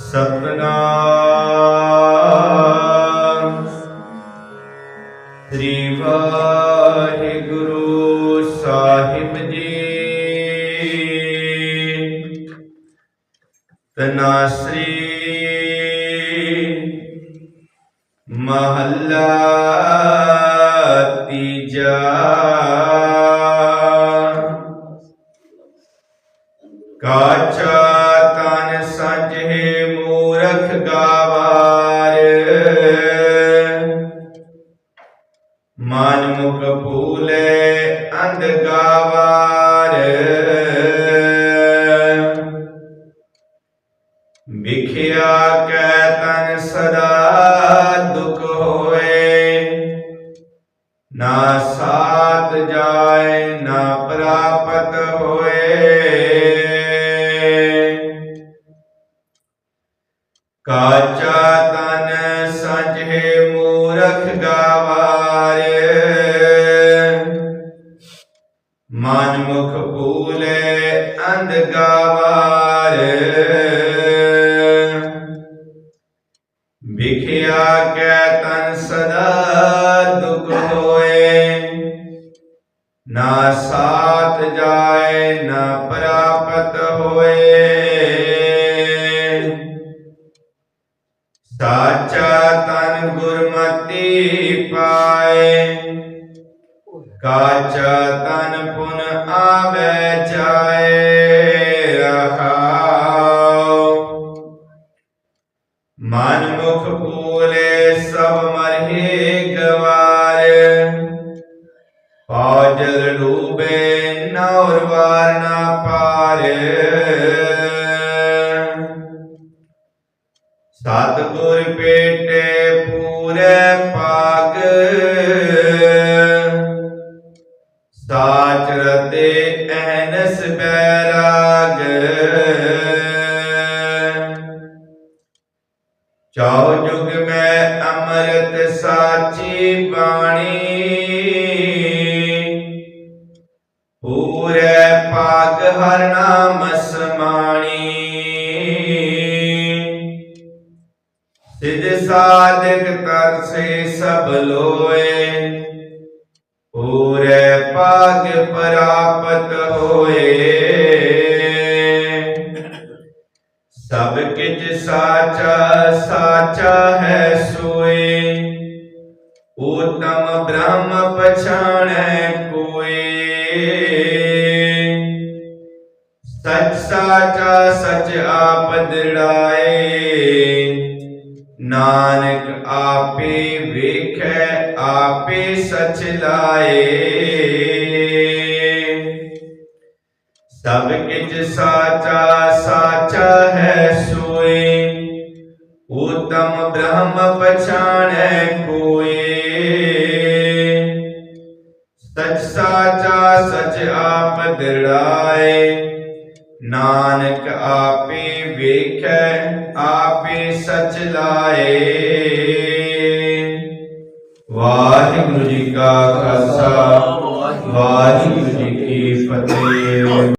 ਸਤਨਾਮ ਸ੍ਰੀ ਵਾਹਿਗੁਰੂ ਸਾਹਿਬ ਜੀ ਤਨਾਸਰੀ ਮਹੱਲਾ ਤੀਜਾ ਕਾਚਾ ਮੂਰਖ ਮਨ ਮੁਖ ਭੂਲੇ ਅੰਧ ਗਾਵਾਰ। ਵਿਖਿਆ ਕੈ ਤਨ ਸਦਾ ਦੁਖ ਹੋਏ। ਨਾ ਸਾਥ ਜਾਏ ਕਾਚਾ ਤਨ ਸੰਜੇ ਮੂਰਖ ਗਾਵਾਰੇ। ਮਨ ਮੁਖ ਭੂਲੇ ਅੰਧ ਗਾਵਾਰੇ। ਵਿਖਿਆ ਕੈ ਤਨ ਸਦਾ ਦੁਖ ਹੋਏ। ਨਾ ਸਾਥ ਜਾਏ, ਨਾ ਪ੍ਰਾਪਤ ਹੋਏ। ਗੁਰਮਤੀ ਪਾਏ ਕਾਚਾ ਤਨ ਪੁਨ ਆਵੇ ਜਾਏ ਰਹਾਉ। ਮਨ ਮੁਖ ਪੂਲੇ ਸਭ ਮਰਹੇ ਗਵਾਰ। ਪਾਜਲ ਡੂਬੇ ਨੌਰ ਵਾਰ ਨਾ ਪਾਰੇ। ਸਤਿਗੁਰ ਪੇਟੇ ਪੂਰੇ ਐਨਸ ਬੈਰਾਗ ਚਾਉ ਜੁਗ ਮੈਂ ਅੰਮ੍ਰਿਤ ਸਾਚੀ ਬਾਣੀ। ਪੂਰੇ ਪਾਗ ਹਰ ਨਾਮ ਸਮਾਣੀ। ਸਿਧ ਸਾਧਕ ਤਰਸੇ ਸਭ ਲੋਏ। ਪੂਰੇ ਭਾਗ ਪ੍ਰਾਪਤ ਹੋਏ। ਸਭ ਕਿਛ ਸਾਚਾ ਸਾਚਾ ਹੈ ਸੋਏ। ਉਤਮ ਬ੍ਰਹਮ ਪਛਾਣੈ ਕੋਏ। ਸਚ ਸਾਚਾ, ਸਚ ਆਪ ਦਿੜਾਏ ਨਾਨਕ ਆਪੇ ਵੇਖੈ, ਆਪੇ ਸਚ ਲਾਏ। ਸਭ ਕਿਛ ਸਾਚਾ ਸਾਚਾ ਹੈ ਸੋਏ। ਉਤਮ ਬ੍ਰਹਮ ਪਛਾਣੈ ਕੋਏ। ਸਚ ਸਾਚਾ, ਸਚ ਆਪ ਦਿੜਾਏ ਨਾਨਕ ਆਪੇ ਵੇਖੈ ਆਪੇ ਸਚ ਲਾਏ। ਵਾਹਿਗੁਰੂ ਜੀ ਕਾ ਖਾਲਸਾ ਵਾਹਿਗੁਰੂ ਜੀ ਕੀ ਫਤਿਹ।